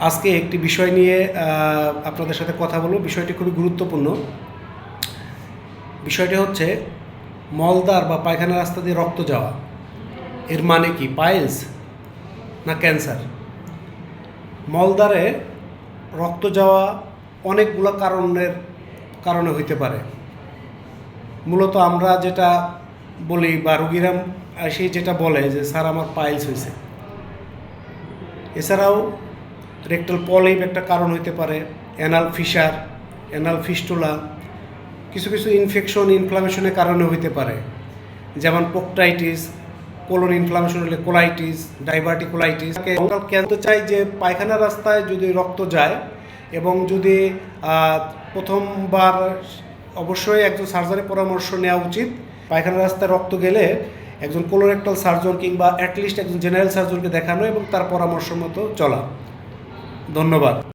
আজকে একটি বিষয় নিয়ে আপনাদের সাথে কথা বলব। বিষয়টি খুবই গুরুত্বপূর্ণ। বিষয়টি হচ্ছে মলদার বা পায়খানা রাস্তা দিয়ে রক্ত যাওয়া। এর মানে কি? পাইলস না ক্যান্সার? মলদারে রক্ত যাওয়া অনেকগুলো কারণের কারণে হইতে পারে। মূলত আমরা যেটা বলি বা রুগীরা এসে যেটা বলে যে, স্যার, আমার পাইলস হয়েছে এছাড়াও রেক্টাল পলিপ একটা কারণ হইতে পারে অ্যানাল ফিশার অ্যানাল ফিস্টুলা কিছু কিছু ইনফেকশন ইনফ্লামেশনের কারণে হইতে পারে, যেমন পোকটাইটিস কোলন ইনফ্লামেশন হলে কোলাইটিস ডাইভার্টিকুলাইটিস জানতে চাই যে পায়খানা রাস্তায় যদি রক্ত যায় এবং যদি প্রথমবার অবশ্যই একজন সার্জারি পরামর্শ নেওয়া উচিত, পায়খানা রাস্তায় রক্ত গেলে একজন কোলোরেক্টাল সার্জন কিংবা অ্যাটলিস্ট একজন জেনারেল সার্জনকে দেখানো এবং তার পরামর্শ মতো চলা। ধন্যবাদ।